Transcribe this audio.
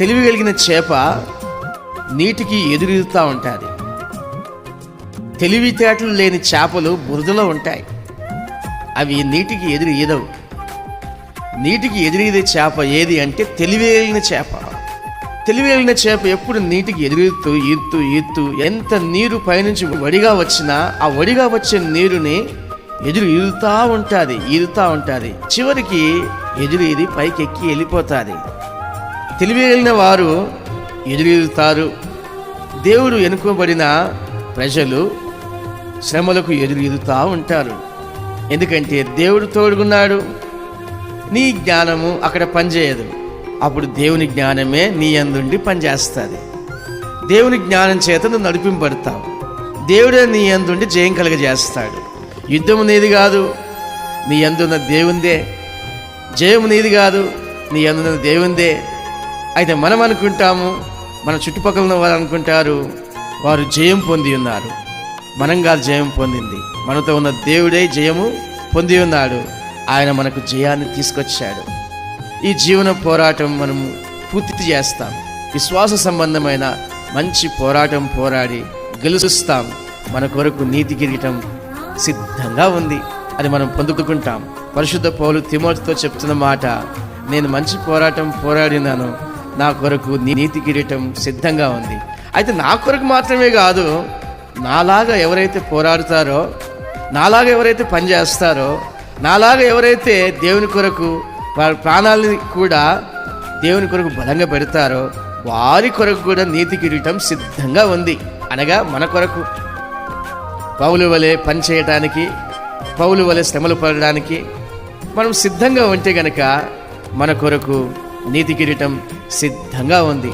తెలివి కలిగిన చేప నీటికి ఎదురుతూ ఉంటుంది. తెలివితేటలు లేని చేపలు బురదలో ఉంటాయి. అవి నీటికి ఎదురు ఈదవు. నీటికి ఎదురీదే చేప ఏది అంటే తెలివేలిన చేప. తెలివేలిన చేప ఎప్పుడు నీటికి ఎదురుతూ ఈత్తూ ఈత్తూ ఎంత నీరు పైనుంచి వడిగా వచ్చినా ఆ వడిగా వచ్చే నీరుని ఎదురు ఈదుతా ఉంటుంది ఈదుతా ఉంటుంది. చివరికి ఎదురు ఇది పైకి ఎక్కి వెళ్ళిపోతుంది. తెలివేలిన వారు ఎదురీదుతారు దేవుడు ఎన్నుకోబడిన ప్రజలు శ్రమలకు ఎదురీదుతా ఉంటారు. ఎందుకంటే దేవుడు తోడుగున్నాడు. నీ జ్ఞానము అక్కడ పనిచేయదు. అప్పుడు దేవుని జ్ఞానమే నీ అందుండి పనిచేస్తుంది. దేవుని జ్ఞానం చేత నువ్వు నడిపింపడతావు దేవుడే నీ అందుండి జయం కలగజేస్తాడు. యుద్ధము నీది కాదు. నీ అందున్న దేవుందే. జయము నీది కాదు. నీ అందున్న దేవుందే. అయితే మనం అనుకుంటాము మన చుట్టుపక్కల ఉన్న వారు అనుకుంటారు వారు జయం పొంది ఉన్నారు. మనం కాదు జయం పొందింది. మనతో ఉన్న దేవుడే జయము పొంది ఉన్నాడు. ఆయన మనకు జయాన్ని తీసుకొచ్చాడు. ఈ జీవన పోరాటం మనము పూర్తి చేస్తాం. విశ్వాస సంబంధమైన మంచి పోరాటం పోరాడి గెలుస్తాం. మన కొరకు నీతి కిరీటం సిద్ధంగా ఉంది. అది మనం పొందుకుంటాం. పరిశుద్ధ పౌలు తిమోతితో చెప్తున్న మాట నేను మంచి పోరాటం పోరాడినాను. నా కొరకు నీ నీతి కిరీటం సిద్ధంగా ఉంది. అయితే నా కొరకు మాత్రమే కాదు నాలాగా ఎవరైతే పోరాడుతారో నాలాగా ఎవరైతే పనిచేస్తారో నాలాగా ఎవరైతే దేవుని కొరకు వారి ప్రాణాలని కూడా దేవుని కొరకు బలంగా పెడతారో వారి కొరకు కూడా నీతి కిరీటం సిద్ధంగా ఉంది. అనగా మన కొరకు. పౌలు వలె పని చేయటానికి పౌలు వలె శ్రమలు పడడానికి మనం సిద్ధంగా ఉంటే గనక మన కొరకు నీతి కిరీటం సిద్ధంగా ఉంది.